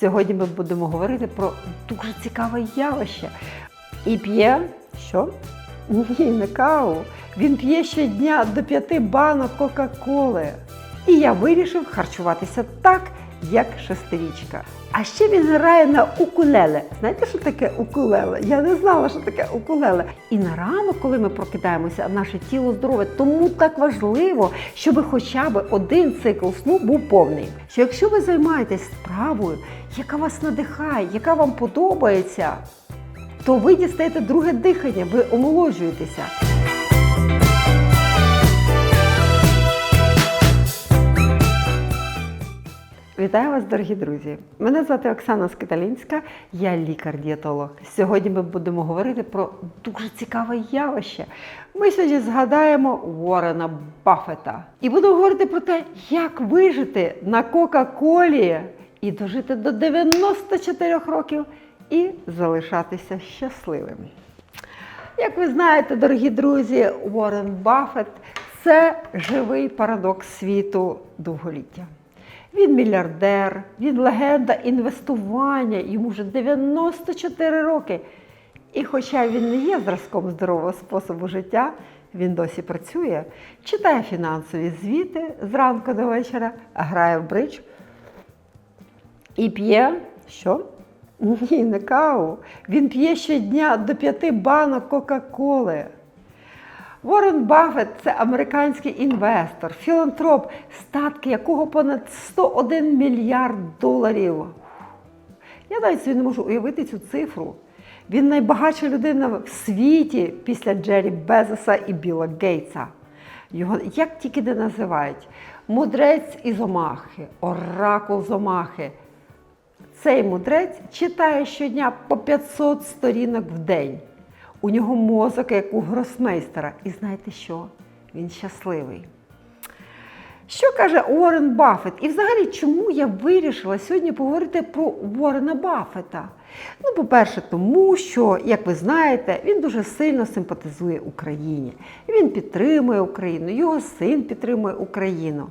Сьогодні ми будемо говорити про дуже цікаве явище. І п'є що? Ні, не каву. Він п'є щодня до п'яти банок Кока-Коли. І я вирішив харчуватися так, як шестирічка. А ще він грає на укулеле. Знаєте, що таке укулеле? Я не знала, що таке укулеле. І на ранок, коли ми прокидаємося, наше тіло здорове. Тому так важливо, щоб хоча б один цикл сну був повний. Що якщо ви займаєтесь справою, яка вас надихає, яка вам подобається, то ви дістаєте друге дихання, ви омолоджуєтеся. Вітаю вас, дорогі друзі! Мене звати Оксана Скиталінська, я лікар-дієтолог. Сьогодні ми будемо говорити про дуже цікаве явище. Ми сьогодні згадаємо Уоррена Баффета і будемо говорити про те, як вижити на Кока-Колі і дожити до 94 років і залишатися щасливим. Як ви знаєте, дорогі друзі, Уоррен Баффет – це живий парадокс світу довголіття. Він мільярдер, він легенда інвестування, йому вже 94 роки. І хоча він не є зразком здорового способу життя, він досі працює, читає фінансові звіти зранку до вечора, грає в бридж і п'є що? Ні, не каву. Він п'є щодня до п'яти банок Кока-Коли. Уоррен Баффет – це американський інвестор, філантроп, статки якого понад 101 мільярд доларів. Я навіть собі не можу уявити цю цифру. Він найбагатша людина в світі після Джері Безоса і Біла Гейтса. Його як тільки не називають. Мудрець із Омахи, оракул з Омахи. Цей мудрець читає щодня по 500 сторінок в день. У нього мозок, як у гросмейстера. І знаєте що? Він щасливий. Що каже Уоррен Баффет? І взагалі, чому я вирішила сьогодні поговорити про Уоррена Баффета? Ну, по-перше, тому що, як ви знаєте, він дуже сильно симпатизує Україні. Він підтримує Україну, його син підтримує Україну.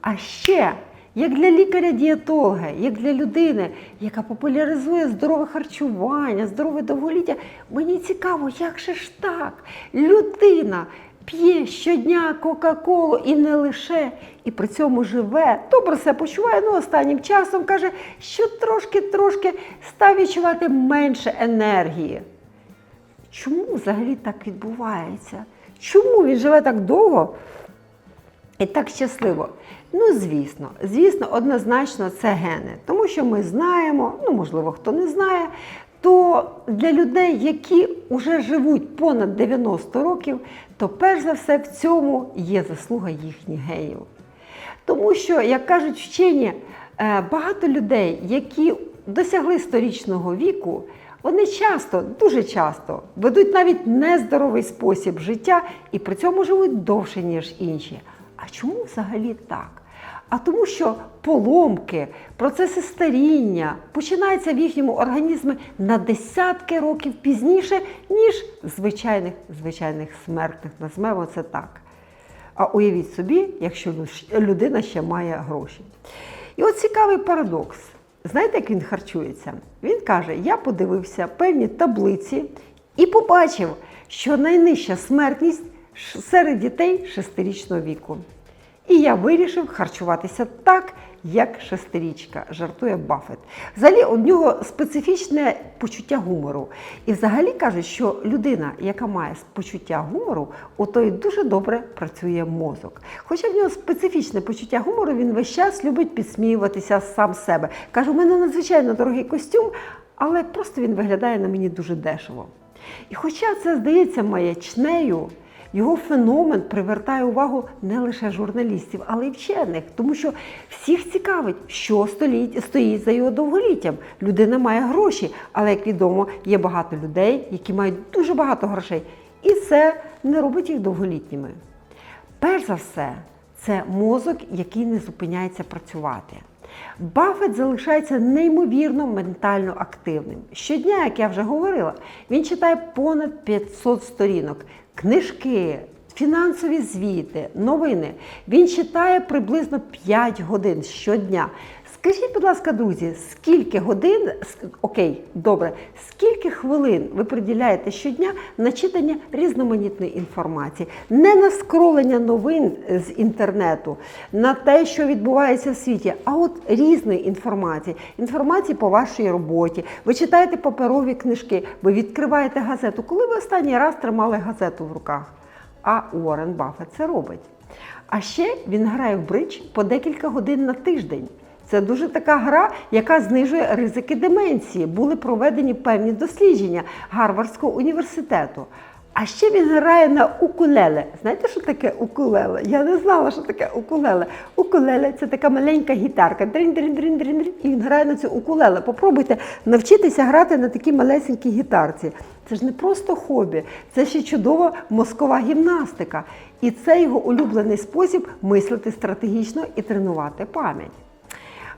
А ще, як для лікаря-дієтолога, як для людини, яка популяризує здорове харчування, здорове довголіття, мені цікаво, як же ж так? Людина п'є щодня Кока-Колу і не лише, і при цьому живе, добре себе почуває, ну останнім часом каже, що трошки-трошки став відчувати менше енергії. Чому взагалі так відбувається? Чому він живе так довго? І так щасливо. Ну, звісно, звісно, однозначно це гени. Тому що ми знаємо, ну, можливо, хто не знає, то для людей, які вже живуть понад 90 років, то перш за все в цьому є заслуга їхніх генів. Тому що, як кажуть вчені, е, багато людей, які досягли сторічного віку, вони часто, дуже часто ведуть навіть нездоровий спосіб життя і при цьому живуть довше, ніж інші. А чому взагалі так? А тому, що поломки, процеси старіння починаються в їхньому організмі на десятки років пізніше, ніж звичайних звичайних смертних. Назвемо це так. А уявіть собі, якщо людина ще має гроші. І от цікавий парадокс. Знаєте, як він харчується? Він каже: я подивився певні таблиці і побачив, що найнижча смертність серед дітей шестирічного віку. І я вирішив харчуватися так, як шестирічка, жартує Баффет. Взагалі, у нього специфічне почуття гумору. І взагалі кажуть, що людина, яка має почуття гумору, у той дуже добре працює мозок. Хоча в нього специфічне почуття гумору, він весь час любить підсміюватися сам себе. Каже, у мене надзвичайно дорогий костюм, але просто він виглядає на мені дуже дешево. І хоча це здається маячнею, його феномен привертає увагу не лише журналістів, але й вчених, тому що всіх цікавить, що стоїть за його довголіттям. Людина має гроші, але як відомо, є багато людей, які мають дуже багато грошей, і це не робить їх довголітніми. Перш за все, це мозок, який не зупиняється працювати. Баффет залишається неймовірно ментально активним. Щодня, як я вже говорила, він читає понад 500 сторінок, книжки, фінансові звіти, новини. Він читає приблизно 5 годин щодня. Скажіть, будь ласка, друзі, скільки годин, окей, добре, скільки хвилин ви приділяєте щодня на читання різноманітної інформації, не на скролення новин з інтернету, на те, що відбувається в світі, а от різної інформації, інформації по вашій роботі. Ви читаєте паперові книжки, ви відкриваєте газету. Коли ви останній раз тримали газету в руках? А Уоррен Баффет це робить. А ще він грає в бридж по декілька годин на тиждень. Це дуже така гра, яка знижує ризики деменції. Були проведені певні дослідження Гарвардського університету. А ще він грає на укулеле. Знаєте, що таке укулеле? Я не знала, що таке укулеле. Укулеле це така маленька гітарка. дрін дрін дрін дрін дрін І він грає на цю укулеле. Попробуйте навчитися грати на такій малесенькій гітарці. Це ж не просто хобі, це ще чудова мозкова гімнастика. І це його улюблений спосіб мислити стратегічно і тренувати пам'ять.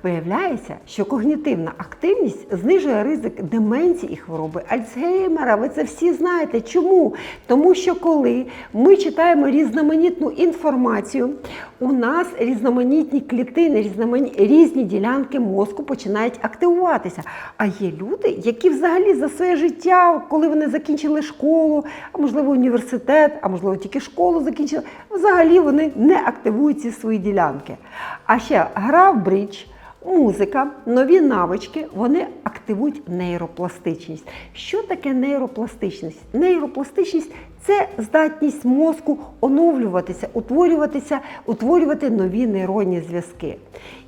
Виявляється, що когнітивна активність знижує ризик деменції і хвороби Альцгеймера. Ви це всі знаєте. Чому? Тому що коли ми читаємо різноманітну інформацію, у нас різноманітні клітини, різномані... різні ділянки мозку починають активуватися. А є люди, які взагалі за своє життя, коли вони закінчили школу, а можливо університет, а можливо тільки школу закінчили, взагалі вони не активують ці свої ділянки. А ще гра в бридж. Музика, нові навички, вони активують нейропластичність. Що таке нейропластичність? Нейропластичність це здатність мозку оновлюватися, утворюватися, утворювати нові нейронні зв'язки.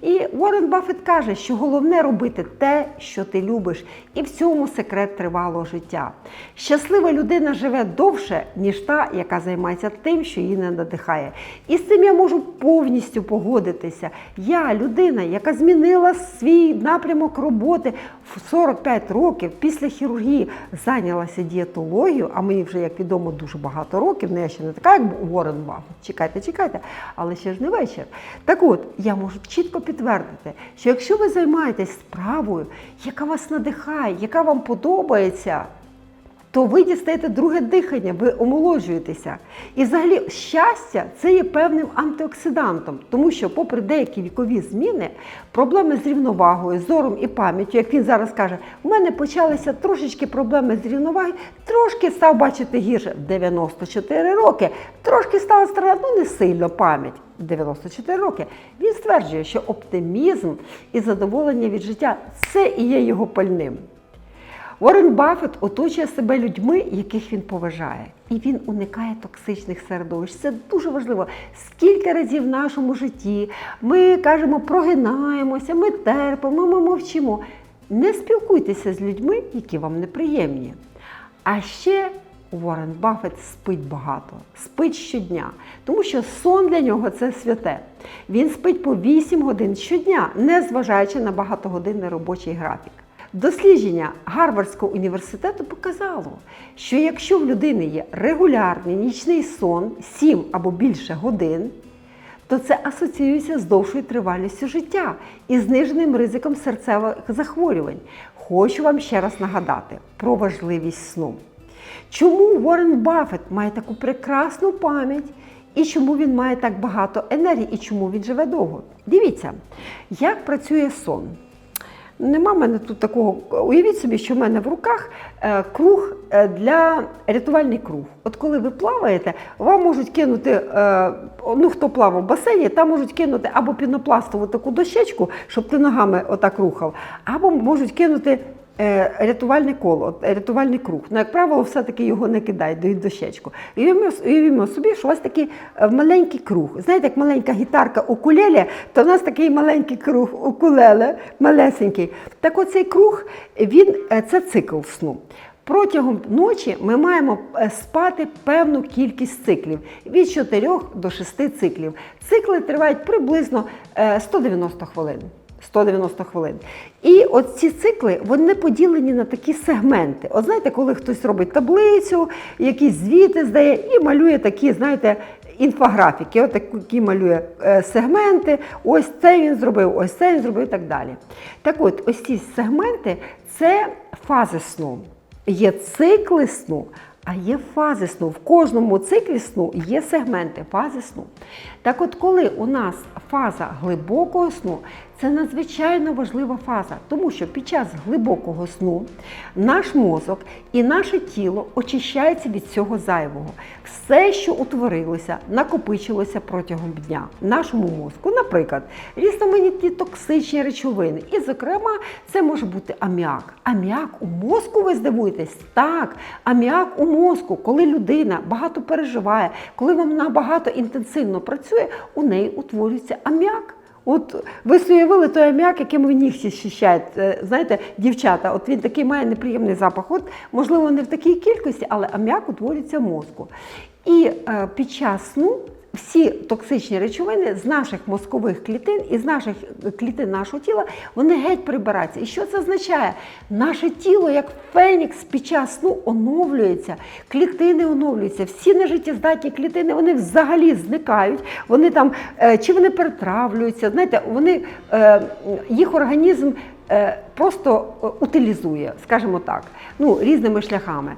І Уоррен Баффет каже, що головне робити те, що ти любиш, і в цьому секрет тривалого життя. Щаслива людина живе довше, ніж та, яка займається тим, що її не надихає. І з цим я можу повністю погодитися. Я людина, яка змінила свій напрямок роботи в 45 років після хірургії, зайнялася дієтологією, а мені вже, як відомо, дуже багато років, не я ще не така, як Уоррен Баффет. Чекайте, чекайте, але ще ж не вечір. Так от, я можу чітко підтвердити, що якщо ви займаєтесь справою, яка вас надихає, яка вам подобається, то ви дістаєте друге дихання, ви омолоджуєтеся. І взагалі щастя це є певним антиоксидантом, тому що, попри деякі вікові зміни, проблеми з рівновагою, зором і пам'яттю, як він зараз каже, у мене почалися трошечки проблеми з рівновагою, трошки став бачити гірше 94 роки, трошки стала страдати, ну не сильно пам'ять. в 94 роки. Він стверджує, що оптимізм і задоволення від життя це і є його пальним. Уоррен Баффет оточує себе людьми, яких він поважає, і він уникає токсичних середовищ. Це дуже важливо. Скільки разів в нашому житті ми кажемо, прогинаємося, ми терпимо, ми мовчимо. Не спілкуйтеся з людьми, які вам неприємні. А ще Уоррен Баффет спить багато, спить щодня, тому що сон для нього це святе. Він спить по 8 годин щодня, незважаючи на багатогодинний робочий графік. Дослідження Гарвардського університету показало, що якщо в людини є регулярний нічний сон 7 або більше годин, то це асоціюється з довшою тривалістю життя і зниженим ризиком серцевих захворювань. Хочу вам ще раз нагадати про важливість сну. Чому Уоррен Баффет має таку прекрасну пам'ять і чому він має так багато енергії, і чому він живе довго? Дивіться, як працює сон. Нема в мене тут такого. Уявіть собі, що в мене в руках е, круг е, для рятувальний круг. От коли ви плаваєте, вам можуть кинути, е, ну хто плавав в басейні, там можуть кинути або пінопластову таку дощечку, щоб ти ногами отак рухав, або можуть кинути. Е, Рятувальне коло, рятувальний круг. Ну, як правило, все-таки його не кидають, дають дощечку. І уявімо, уявімо собі, що у вас такий е, маленький круг. Знаєте, як маленька гітарка укулеле, то в нас такий маленький круг укулеле, малесенький. Так оцей круг, він е, це цикл сну. Протягом ночі ми маємо спати певну кількість циклів від 4 до 6 циклів. Цикли тривають приблизно е, 190 хвилин. 190 хвилин. І от ці цикли вони поділені на такі сегменти. От знаєте, коли хтось робить таблицю, якісь звіти здає і малює такі, знаєте, інфографіки, от такі малює е, сегменти. Ось це він зробив, ось це він зробив і так далі. Так от, ось ці сегменти це фази сну. Є цикли сну, а є фази сну. В кожному циклі сну є сегменти фази сну. Так от, коли у нас фаза глибокого сну, Це надзвичайно важлива фаза, тому що під час глибокого сну наш мозок і наше тіло очищається від цього зайвого. Все, що утворилося, накопичилося протягом дня нашому мозку. Наприклад, різноманітні токсичні речовини. І, зокрема, це може бути аміак. Аміак у мозку, ви здивуєтесь? Так, аміак у мозку, коли людина багато переживає, коли вона багато інтенсивно працює, у неї утворюється аміак. От ви суявили уявили той аміак, яким ви нігті щищають. Е, Знаєте, дівчата, от він такий має неприємний запах. От, можливо, не в такій кількості, але аміак утворюється в мозку. І е, під час сну всі токсичні речовини з наших мозкових клітин і з наших клітин нашого тіла вони геть прибираються. І що це означає? Наше тіло, як фенікс, під час сну оновлюється, клітини оновлюються, всі нежиттєздатні клітини вони взагалі зникають. Вони там е, чи вони перетравлюються, знаєте, вони е, їх організм. е, Просто утилізує, скажімо так, ну різними шляхами.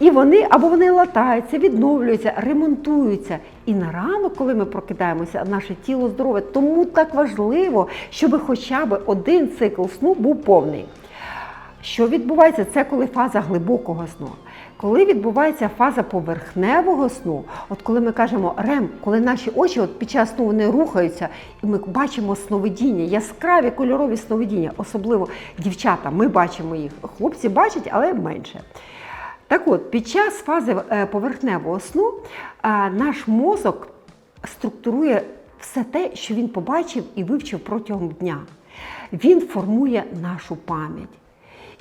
І вони або вони латаються, відновлюються, ремонтуються. І на ранок, коли ми прокидаємося, наше тіло здорове. Тому так важливо, щоб хоча б один цикл сну був повний. Що відбувається? Це коли фаза глибокого сну. Коли відбувається фаза поверхневого сну, от коли ми кажемо рем, коли наші очі от під час сну вони рухаються, і ми бачимо сновидіння, яскраві кольорові сновидіння, особливо дівчата, ми бачимо їх. Хлопці бачать, але менше. Так от, під час фази е, поверхневого сну е, наш мозок структурує все те, що він побачив і вивчив протягом дня. Він формує нашу пам'ять.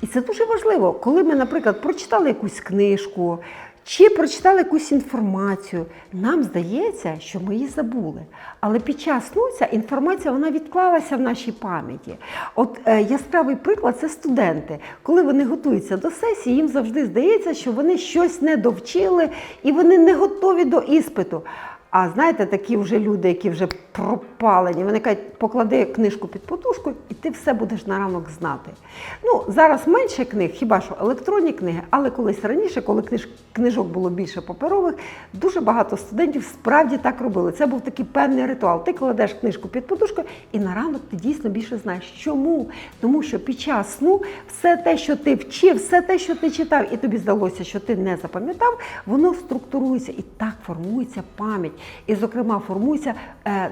І це дуже важливо, коли ми, наприклад, прочитали якусь книжку чи прочитали якусь інформацію, нам здається, що ми її забули. Але під час сну ця інформація вона відклалася в нашій пам'яті. От е, яскравий приклад це студенти. Коли вони готуються до сесії, їм завжди здається, що вони щось не довчили і вони не готові до іспиту. А знаєте, такі вже люди, які вже пропалені, вони кажуть, поклади книжку під подушку, і ти все будеш на ранок знати. Ну, зараз менше книг, хіба що електронні книги, але колись раніше, коли книж, книжок було більше паперових, дуже багато студентів справді так робили. Це був такий певний ритуал. Ти кладеш книжку під подушку, і на ранок ти дійсно більше знаєш. Чому? Тому що під час сну все те, що ти вчив, все те, що ти читав, і тобі здалося, що ти не запам'ятав, воно структурується і так формується пам'ять. І, зокрема, формується е,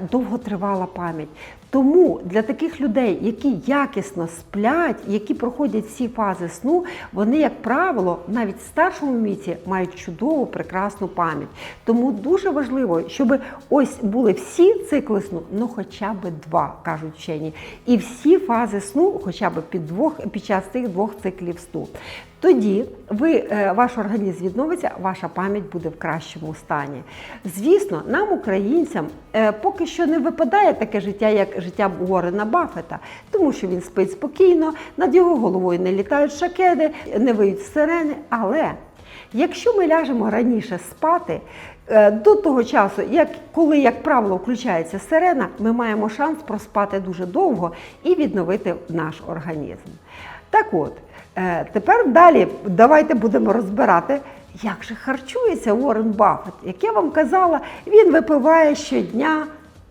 довготривала пам'ять. Тому для таких людей, які якісно сплять, які проходять всі фази сну, вони, як правило, навіть в старшому віці мають чудову, прекрасну пам'ять. Тому дуже важливо, щоб ось були всі цикли сну, ну хоча б два, кажуть вчені, і всі фази сну, хоча б під двох під час цих двох циклів сну. Тоді ви, е, ваш організм відновиться, ваша пам'ять буде в кращому стані. Звісно, нам, українцям, е, поки що не випадає таке життя, як життя Уоррена Баффета, тому що він спить спокійно, над його головою не літають шакеди, не виють сирени. Але якщо ми ляжемо раніше спати, е, до того часу, як коли, як правило, включається сирена, ми маємо шанс проспати дуже довго і відновити наш організм. Так от. Е, Тепер далі давайте будемо розбирати, як же харчується Уоррен Баффет. Як я вам казала, він випиває щодня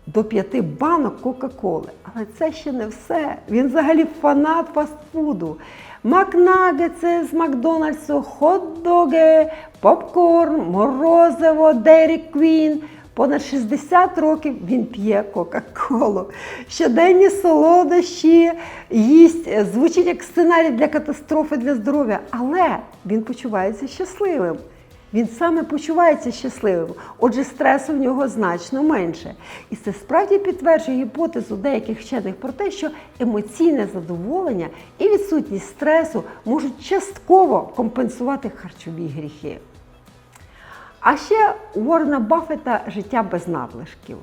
до п'яти банок Кока-Коли. Але це ще не все. Він взагалі фанат фастфуду. Макнагетси з Макдональдсу, хот-доги, попкорн, морозиво, Дері Квін. Понад 60 років він п'є Кока-Колу. Щоденні солодощі їсть, звучить як сценарій для катастрофи для здоров'я, але він почувається щасливим. Він саме почувається щасливим, отже, стресу в нього значно менше. І це справді підтверджує гіпотезу деяких вчених про те, що емоційне задоволення і відсутність стресу можуть частково компенсувати харчові гріхи. А ще у Уоррена Баффета життя без надлишків.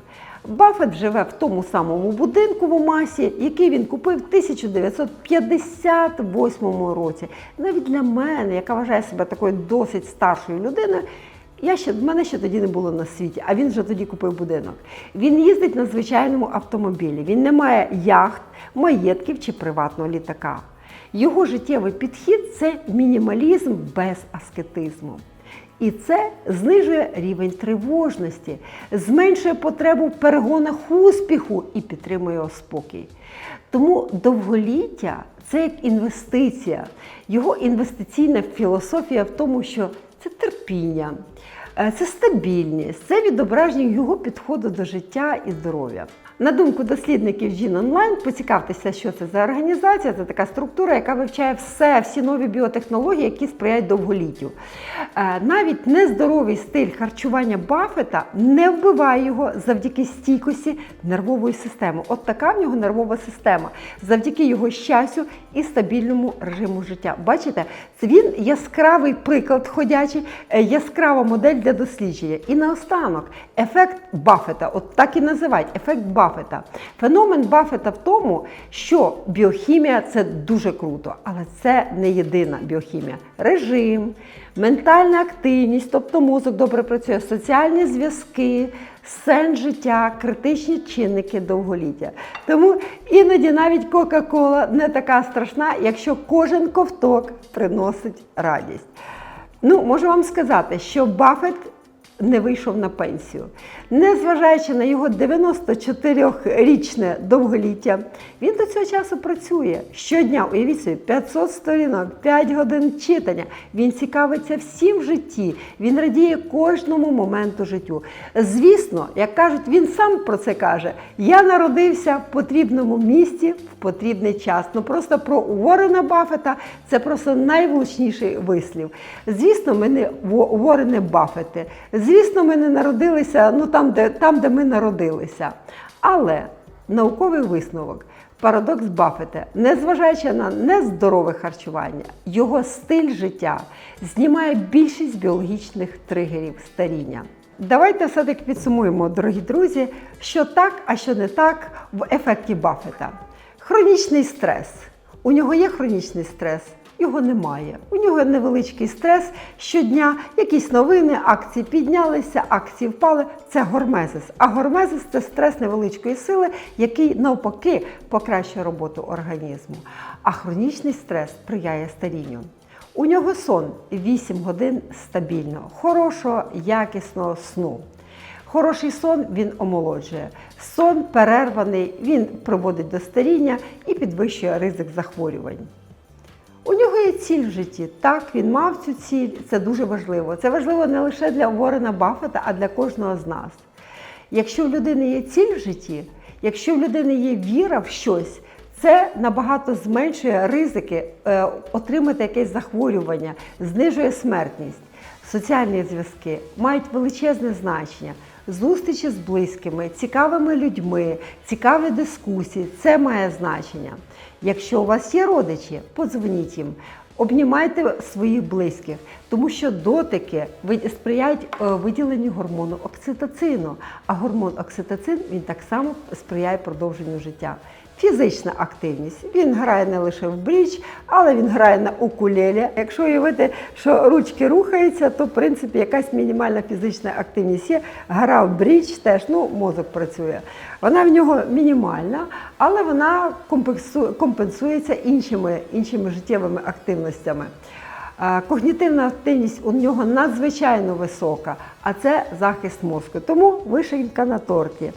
Баффет живе в тому самому будинку в Омасі, який він купив в 1958 році. Навіть для мене, яка вважає себе такою досить старшою людиною, я ще, мене ще тоді не було на світі, а він вже тоді купив будинок. Він їздить на звичайному автомобілі, він не має яхт, маєтків чи приватного літака. Його життєвий підхід це мінімалізм без аскетизму. І це знижує рівень тривожності, зменшує потребу в перегонах успіху і підтримує спокій. Тому довголіття це як інвестиція. Його інвестиційна філософія в тому, що це терпіння, це стабільність, це відображення його підходу до життя і здоров'я. На думку дослідників Жін Онлайн, поцікавтеся, що це за організація. Це така структура, яка вивчає все, всі нові біотехнології, які сприяють довголіттю. Е, Навіть нездоровий стиль харчування Баффета не вбиває його завдяки стійкості нервової системи. От така в нього нервова система, завдяки його щастю і стабільному режиму життя. Бачите, він яскравий приклад ходячий, е, яскрава модель для дослідження. І наостанок, ефект Баффета, от так і називають ефект Баффета. Феномен Баффета в тому, що біохімія це дуже круто, але це не єдина біохімія. Режим, ментальна активність, тобто мозок добре працює, соціальні зв'язки, сенс життя, критичні чинники довголіття. Тому іноді навіть Кока-Кола не така страшна, якщо кожен ковток приносить радість. Ну, можу вам сказати, що Баффет не вийшов на пенсію. Незважаючи на його 94-річне довголіття, він до цього часу працює. Щодня, уявіть собі, 500 сторінок, 5 годин читання. Він цікавиться всім в житті, він радіє кожному моменту життю. Звісно, як кажуть, він сам про це каже: я народився в потрібному місці в потрібний час. Ну просто про Уоррена Баффета це просто найвлучніший вислів. Звісно, ми не Уоррени Баффети. Звісно, ми не народилися ну, там, де, там, де ми народилися. Але науковий висновок. Парадокс Баффета, незважаючи на нездорове харчування, його стиль життя знімає більшість біологічних тригерів старіння. Давайте все-таки підсумуємо, дорогі друзі, що так, а що не так в ефекті Баффета. Хронічний стрес. У нього є хронічний стрес, його немає. У нього невеличкий стрес щодня, якісь новини, акції піднялися, акції впали. Це гормезис. А гормезис це стрес невеличкої сили, який навпаки покращує роботу організму. А хронічний стрес сприяє старінню. У нього сон 8 годин стабільно, хорошого, якісного сну. Хороший сон він омолоджує. Сон перерваний, він приводить до старіння і підвищує ризик захворювань. У нього є ціль в житті. Так, він мав цю ціль, це дуже важливо. Це важливо не лише для Уоррена Баффета, а для кожного з нас. Якщо в людини є ціль в житті, якщо в людини є віра в щось, це набагато зменшує ризики е, отримати якесь захворювання, знижує смертність. Соціальні зв'язки мають величезне значення. Зустрічі з близькими, цікавими людьми, цікаві дискусії це має значення. Якщо у вас є родичі, подзвоніть їм, обнімайте своїх близьких, тому що дотики сприяють е, виділенню гормону окситоцину. А гормон окситоцин він так само сприяє продовженню життя. Фізична активність. Він грає не лише в брідж, але він грає на укулелі. Якщо уявити, що ручки рухаються, то в принципі якась мінімальна фізична активність є. Гра в брідж теж ну, мозок працює. Вона в нього мінімальна, але вона компенсується іншими, іншими життєвими активностями. Когнітивна активність у нього надзвичайно висока, а це захист мозку. Тому вишенька на торті.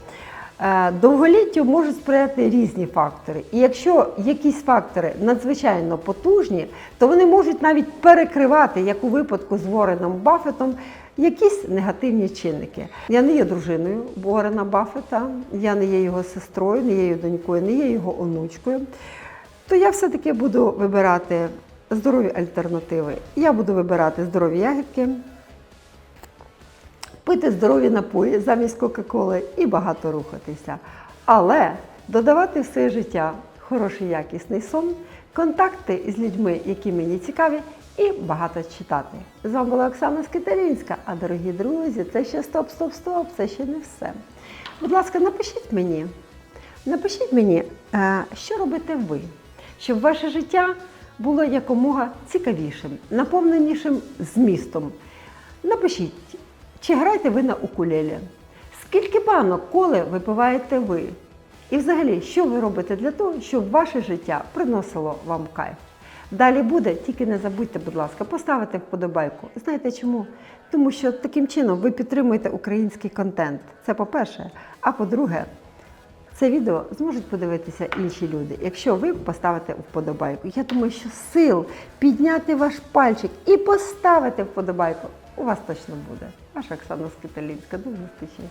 Е, Довголіттю можуть сприяти різні фактори. І якщо якісь фактори надзвичайно потужні, то вони можуть навіть перекривати, як у випадку з Вореном Баффетом, якісь негативні чинники. Я не є дружиною Ворена Баффета, я не є його сестрою, не є його донькою, не є його онучкою. То я все-таки буду вибирати здорові альтернативи. Я буду вибирати здорові ягідки, пити здорові напої замість Кока-Коли і багато рухатися. Але додавати в своє життя хороший якісний сон, контакти з людьми, які мені цікаві, і багато читати. З вами була Оксана Скиталінська. А дорогі друзі, це ще стоп, стоп, стоп, це ще не все. Будь ласка, напишіть мені, напишіть мені, е, що робите ви, щоб ваше життя було якомога цікавішим, наповненішим змістом. Напишіть, чи граєте ви на укулелі? Скільки банок коли випиваєте ви? І взагалі, що ви робите для того, щоб ваше життя приносило вам кайф? Далі буде, тільки не забудьте, будь ласка, поставити вподобайку. Знаєте чому? Тому що таким чином ви підтримуєте український контент. Це по-перше. А по-друге, Це відео зможуть подивитися інші люди, якщо ви поставите вподобайку. Я думаю, що сил підняти ваш пальчик і поставити вподобайку у вас точно буде. Ваша Оксана Скиталінська. До зустрічі!